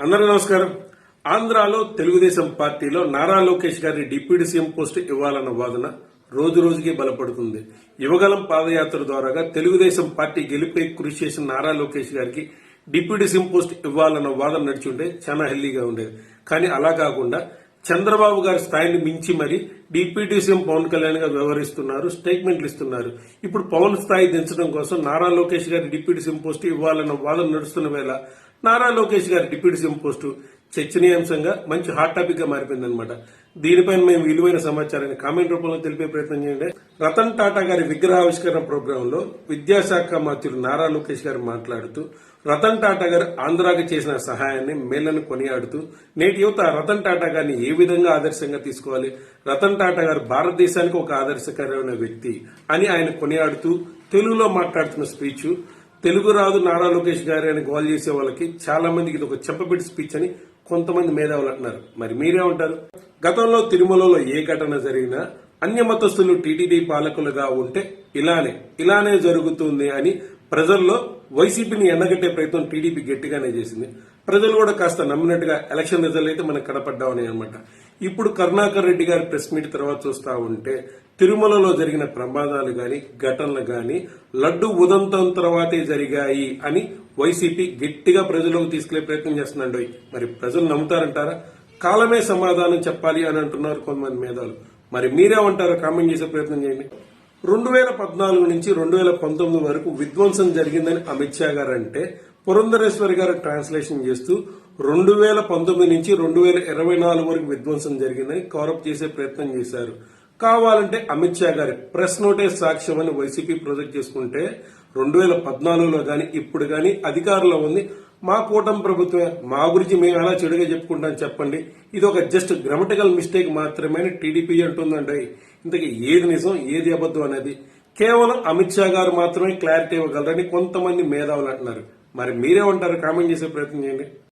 అందరూ నమస్కారం. ఆంధ్రాలో తెలుగుదేశం పార్టీలో నారా లోకేష్ గారి డిప్యూటీ సీఎం పోస్ట్ ఇవ్వాలన్న వాదన రోజు రోజుకి బలపడుతుంది. యువగలం పాదయాత్ర ద్వారాగా తెలుగుదేశం పార్టీ గెలుపై కృషి చేసిన నారా లోకేష్ గారికి డిప్యూటీ సీఎం పోస్ట్ ఇవ్వాలన్న వాదన నడిచుంటే చాలా హెల్దీగా ఉండేది. కానీ అలా కాకుండా చంద్రబాబు గారి స్థాయిని మించి మరి డిప్యూటీ సీఎం పవన్ కళ్యాణ్ గారు వ్యవహరిస్తున్నారు స్టేట్మెంట్లు ఇస్తున్నారు. ఇప్పుడు పవన్ స్థాయి దించడం కోసం నారా లోకేష్ గారి డిప్యూటీ సీఎం పోస్ట్ ఇవ్వాలన్న వాదన నడుస్తున్న వేళ నారా లోకేష్ గారి డిప్యూటీ సీఎం పోస్టు చర్చనీయాంశంగా మంచి హాట్ టాపిక్గా మారిపోయిందనమాట దీనిపైన మేము విలువైన సమాచారాన్ని కామెంట్ రూపంలో తెలిపే ప్రయత్నం చేయండి. రతన్ టాటా గారి విగ్రహావిష్కరణ ప్రోగ్రామ్లో విద్యాశాఖ మంత్రులు నారా లోకేష్ గారు మాట్లాడుతూ రతన్ టాటా గారు ఆంధ్రాకి చేసిన సహాయాన్ని మేళ్ళను కొనియాడుతూ నేటి యువత రతన్ టాటా గారిని ఏ విధంగా ఆదర్శంగా తీసుకోవాలి? రతన్ టాటా గారు భారతదేశానికి ఒక ఆదర్శకరమైన వ్యక్తి అని ఆయన కొనియాడుతూ తెలుగులో మాట్లాడుతున్న స్పీచ్ తెలుగు రాదు నారా లోకేష్ గారి అని గోల్ చేసే వాళ్ళకి చాలా మందికి ఇది ఒక చెప్పబెట్టి స్పీచ్ అని కొంతమంది మేధావులు అంటున్నారు. మరి మీరేమంటారు గతంలో తిరుమలలో ఏ ఘటన జరిగినా అన్య మతస్థులు టీటీడీ పాలకులుగా ఉంటే ఇలానే ఇలానే జరుగుతుంది అని ప్రజల్లో వైసీపీని ఎండగట్టే ప్రయత్నం టీడీపీ గట్టిగానే చేసింది. ప్రజలు కూడా కాస్త నమ్మినట్టుగా ఎలక్షన్ రిజల్ట్ అయితే మనకు కనపడ్డామని అనమాట ఇప్పుడు కరుణాకర్ రెడ్డి గారి ప్రెస్ మీట్ తర్వాత చూస్తా ఉంటే తిరుమలలో జరిగిన ప్రమాదాలు గాని ఘటనలు గాని లడ్డు ఉదంతం తర్వాతే జరిగాయి అని వైసీపీ గట్టిగా ప్రజలకు తీసుకెళ్ళే ప్రయత్నం చేస్తున్నాడు మరి ప్రజలు నమ్ముతారంటారా? కాలమే సమాధానం చెప్పాలి అని అంటున్నారు కొంతమంది మేధావులు. మరి మీరేమంటారో కామెంట్ చేసే ప్రయత్నం చేయండి. రెండు వేల పద్నాలుగు నుంచి రెండు వేల పంతొమ్మిది వరకు విధ్వంసం జరిగిందని అమిత్ షా గారు అంటే పురంధరేశ్వరి గారు ట్రాన్స్లేషన్ చేస్తూ రెండు వేల పంతొమ్మిది నుంచి రెండు వేల ఇరవై నాలుగు వరకు విధ్వంసం జరిగిందని కవరప్ చేసే ప్రయత్నం చేశారు. కావాలంటే అమిత్ షా గారి ప్రెస్ నోటే సాక్ష్యం అని వైసీపీ ప్రొజెక్ట్ చేసుకుంటే రెండు వేల పద్నాలుగులో గాని ఇప్పుడు గాని అధికారంలో ఉంది. మా కూటమి ప్రభుత్వమే మా గురించి మేము ఎలా చెడుగా చెప్పుకుంటాం చెప్పండి. ఇది ఒక జస్ట్ గ్రామటికల్ మిస్టేక్ మాత్రమే టీడీపీ అంటుందండి. ఇంతకీ ఏది నిజం ఏది అబద్ధం అనేది? కేవలం అమిత్ షా గారు మాత్రమే క్లారిటీ ఇవ్వగలరని కొంతమంది మేధావులు అంటున్నారు. మరి మీరేమంటారు? కామెంట్ చేసే ప్రయత్నం చేయండి.